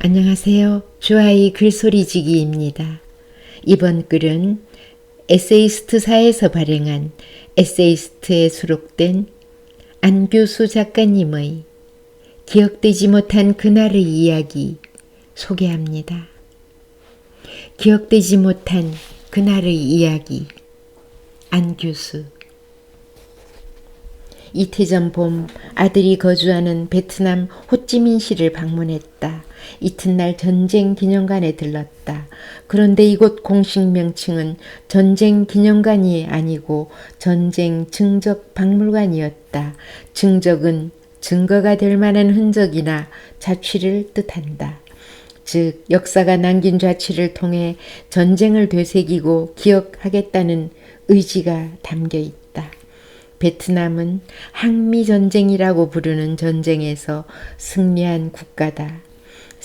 안녕하세요. 주아이 글소리지기입니다. 이번 글은 에세이스트사에서 발행한 에세이스트에 수록된 안교수 작가님의 기억되지 못한 그날의 이야기 소개합니다. 기억되지 못한 그날의 이야기 안교수 이태 전 봄 아들이 거주하는 베트남 호찌민시를 방문했다. 이튿날 전쟁 기념관에 들렀다. 그런데 이곳 공식 명칭은 전쟁 기념관이 아니고 전쟁 증적 박물관이었다. 증적은 증거가 될 만한 흔적이나 자취를 뜻한다. 즉, 역사가 남긴 자취를 통해 전쟁을 되새기고 기억하겠다는 의지가 담겨 있다. 베트남은 항미 전쟁이라고 부르는 전쟁에서 승리한 국가다.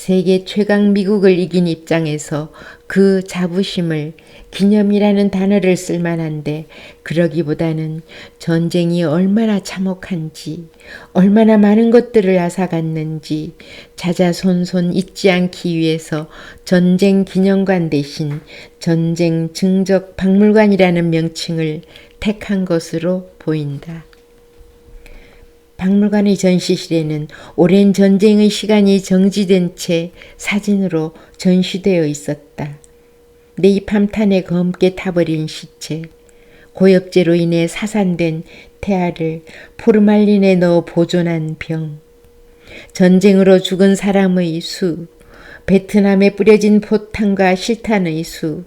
세계 최강 미국을 이긴 입장에서 그 자부심을 기념이라는 단어를 쓸 만한데 그러기보다는 전쟁이 얼마나 참혹한지 얼마나 많은 것들을 앗아갔는지 자자손손 잊지 않기 위해서 전쟁 기념관 대신 전쟁 증적 박물관이라는 명칭을 택한 것으로 보인다. 박물관의 전시실에는 오랜 전쟁의 시간이 정지된 채 사진으로 전시되어 있었다. 네이팜탄에 검게 타버린 시체, 고엽제로 인해 사산된 태아를 포르말린에 넣어 보존한 병, 전쟁으로 죽은 사람의 수, 베트남에 뿌려진 포탄과 실탄의 수,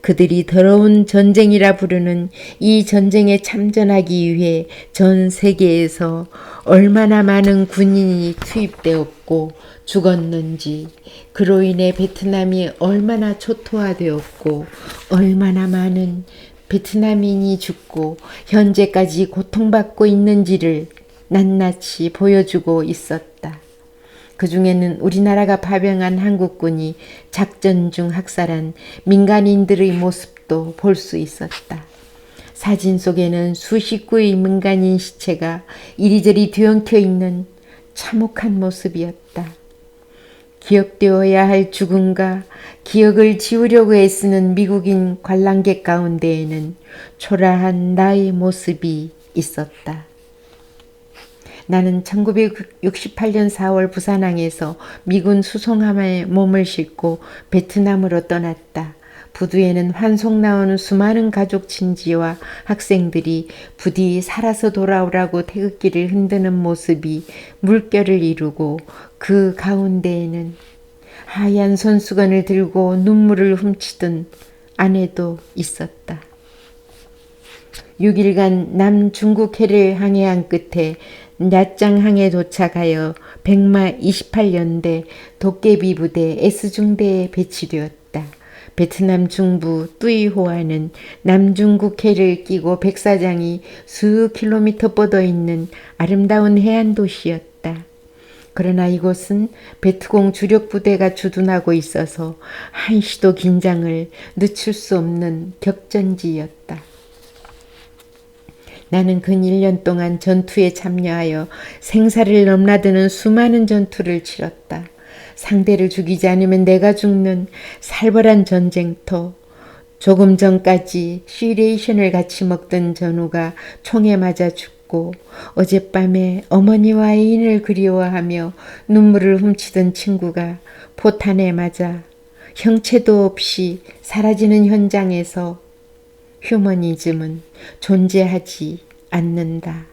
그들이 더러운 전쟁이라 부르는 이 전쟁에 참전하기 위해 전 세계에서 얼마나 많은 군인이 투입되었고 죽었는지, 그로 인해 베트남이 얼마나 초토화되었고, 얼마나 많은 베트남인이 죽고 현재까지 고통받고 있는지를 낱낱이 보여주고 있었다. 그 중에는 우리나라가 파병한 한국군이 작전 중 학살한 민간인들의 모습도 볼 수 있었다. 사진 속에는 수십 구의 민간인 시체가 이리저리 뒤엉켜 있는 참혹한 모습이었다. 기억되어야 할 죽음과 기억을 지우려고 애쓰는 미국인 관람객 가운데에는 초라한 나의 모습이 있었다. 나는 1968년 4월 부산항에서 미군 수송함에 몸을 싣고 베트남으로 떠났다. 부두에는 환송 나오는 수많은 가족 친지와 학생들이 부디 살아서 돌아오라고 태극기를 흔드는 모습이 물결을 이루고 그 가운데에는 하얀 손수건을 들고 눈물을 훔치던 아내도 있었다. 6일간 남중국해를 항해한 끝에 낮장항에 도착하여 백마 28년대 도깨비 부대 S중대에 배치되었다. 베트남 중부 뚜이호아는 남중국해를 끼고 백사장이 수 킬로미터 뻗어 있는 아름다운 해안 도시였다. 그러나 이곳은 베트공 주력 부대가 주둔하고 있어서 한시도 긴장을 늦출 수 없는 격전지였다. 나는 근 1년 동안 전투에 참여하여 생사를 넘나드는 수많은 전투를 치렀다. 상대를 죽이지 않으면 내가 죽는 살벌한 전쟁터. 조금 전까지 시레이션을 같이 먹던 전우가 총에 맞아 죽고 어젯밤에 어머니와 애인을 그리워하며 눈물을 훔치던 친구가 포탄에 맞아 형체도 없이 사라지는 현장에서 휴머니즘은 존재하지 않는다.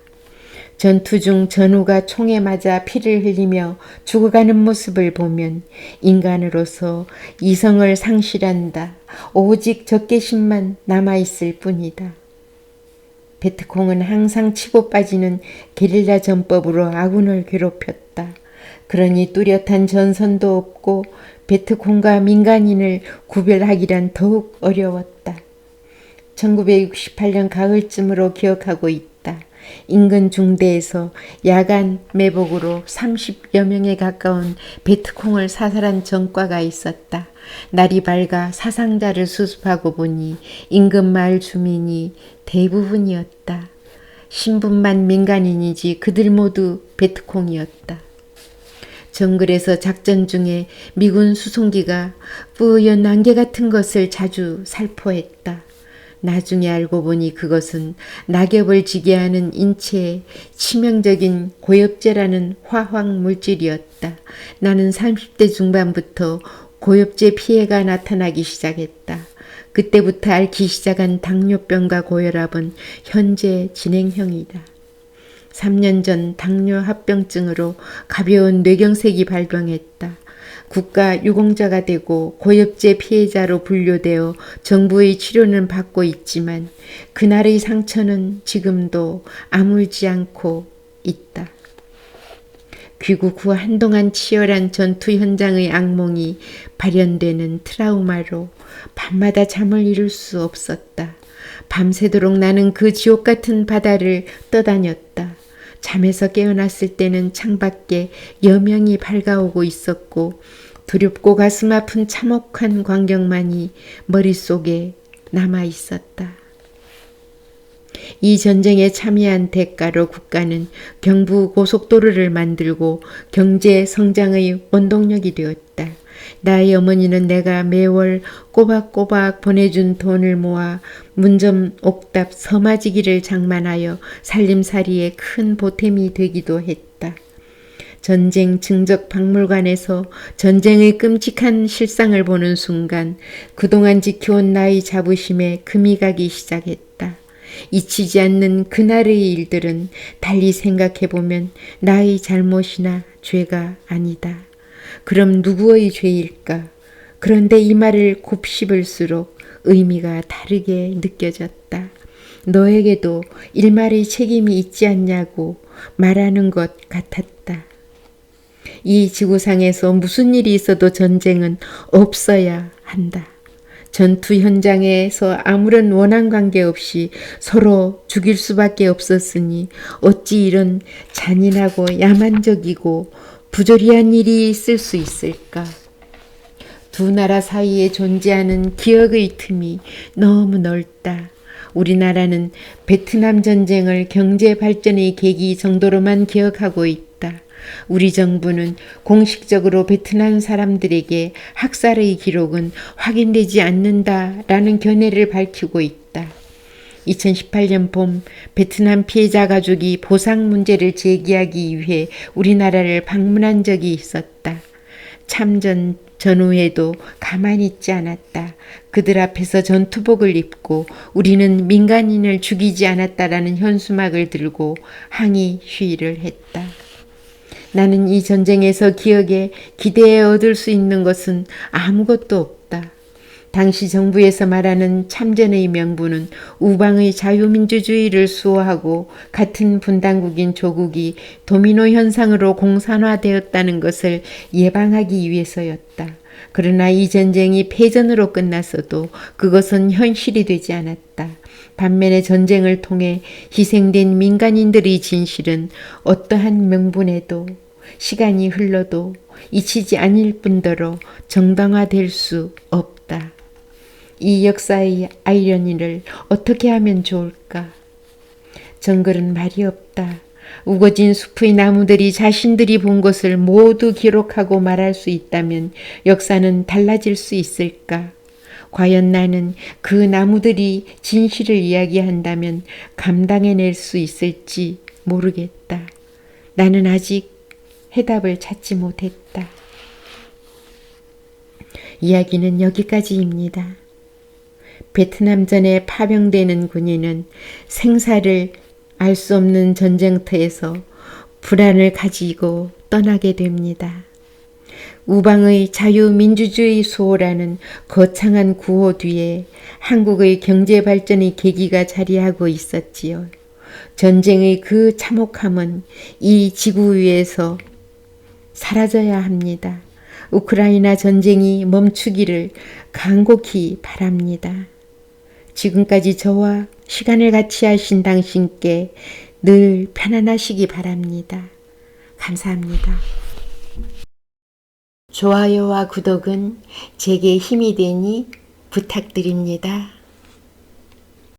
전투 중 전우가 총에 맞아 피를 흘리며 죽어가는 모습을 보면 인간으로서 이성을 상실한다. 오직 적개심만 남아있을 뿐이다. 베트콩은 항상 치고 빠지는 게릴라 전법으로 아군을 괴롭혔다. 그러니 뚜렷한 전선도 없고 베트콩과 민간인을 구별하기란 더욱 어려웠다. 1968년 가을쯤으로 기억하고 있다. 인근 중대에서 야간 매복으로 30여 명에 가까운 베트콩을 사살한 전과가 있었다. 날이 밝아 사상자를 수습하고 보니 인근 마을 주민이 대부분이었다. 신분만 민간인이지 그들 모두 베트콩이었다. 정글에서 작전 중에 미군 수송기가 뿌연 안개 같은 것을 자주 살포했다. 나중에 알고 보니 그것은 낙엽을 지게 하는 인체에 치명적인 고엽제라는 화학 물질이었다. 나는 30대 중반부터 고엽제 피해가 나타나기 시작했다. 그때부터 앓기 시작한 당뇨병과 고혈압은 현재 진행형이다. 3년 전 당뇨 합병증으로 가벼운 뇌경색이 발병했다. 국가 유공자가 되고 고엽제 피해자로 분류되어 정부의 치료는 받고 있지만 그날의 상처는 지금도 아물지 않고 있다. 귀국 후 한동안 치열한 전투 현장의 악몽이 발현되는 트라우마로 밤마다 잠을 이룰 수 없었다. 밤새도록 나는 그 지옥 같은 바다를 떠다녔다. 잠에서 깨어났을 때는 창밖에 여명이 밝아오고 있었고 두렵고 가슴 아픈 참혹한 광경만이 머릿속에 남아 있었다. 이 전쟁에 참여한 대가로 국가는 경부 고속도로를 만들고 경제 성장의 원동력이 되었다. 나의 어머니는 내가 매월 꼬박꼬박 보내준 돈을 모아 문점 옥답 서마지기를 장만하여 살림살이에 큰 보탬이 되기도 했다. 전쟁 증적 박물관에서 전쟁의 끔찍한 실상을 보는 순간 그동안 지켜온 나의 자부심에 금이 가기 시작했다. 잊히지 않는 그날의 일들은 달리 생각해보면 나의 잘못이나 죄가 아니다. 그럼 누구의 죄일까? 그런데 이 말을 곱씹을수록 의미가 다르게 느껴졌다. 너에게도 일말의 책임이 있지 않냐고 말하는 것 같았다. 이 지구상에서 무슨 일이 있어도 전쟁은 없어야 한다. 전투 현장에서 아무런 원한 관계 없이 서로 죽일 수밖에 없었으니 어찌 이런 잔인하고 야만적이고 부조리한 일이 있을 수 있을까? 두 나라 사이에 존재하는 기억의 틈이 너무 넓다. 우리나라는 베트남 전쟁을 경제 발전의 계기 정도로만 기억하고 있다. 우리 정부는 공식적으로 베트남 사람들에게 학살의 기록은 확인되지 않는다라는 견해를 밝히고 있다. 2018년 봄 베트남 피해자 가족이 보상 문제를 제기하기 위해 우리나라를 방문한 적이 있었다. 참전 전후에도 가만히 있지 않았다. 그들 앞에서 전투복을 입고 우리는 민간인을 죽이지 않았다라는 현수막을 들고 항의 시위를 했다. 나는 이 전쟁에서 기억에 기대에 얻을 수 있는 것은 아무것도 없다. 당시 정부에서 말하는 참전의 명분은 우방의 자유민주주의를 수호하고 같은 분단국인 조국이 도미노 현상으로 공산화되었다는 것을 예방하기 위해서였다. 그러나 이 전쟁이 패전으로 끝났어도 그것은 현실이 되지 않았다. 반면에 전쟁을 통해 희생된 민간인들의 진실은 어떠한 명분에도 시간이 흘러도 잊히지 않을 뿐더러 정당화될 수 없다. 이 역사의 아이러니를 어떻게 하면 좋을까? 정글은 말이 없다. 우거진 숲의 나무들이 자신들이 본 것을 모두 기록하고 말할 수 있다면 역사는 달라질 수 있을까? 과연 나는 그 나무들이 진실을 이야기한다면 감당해낼 수 있을지 모르겠다. 나는 아직 해답을 찾지 못했다. 이야기는 여기까지입니다. 베트남전에 파병되는 군인은 생사를 알 수 없는 전쟁터에서 불안을 가지고 떠나게 됩니다. 우방의 자유민주주의 수호라는 거창한 구호 뒤에 한국의 경제 발전의 계기가 자리하고 있었지요. 전쟁의 그 참혹함은 이 지구 위에서 사라져야 합니다. 우크라이나 전쟁이 멈추기를 간곡히 바랍니다. 지금까지 저와 시간을 같이 하신 당신께 늘 편안하시기 바랍니다. 감사합니다. 좋아요와 구독은 제게 힘이 되니 부탁드립니다.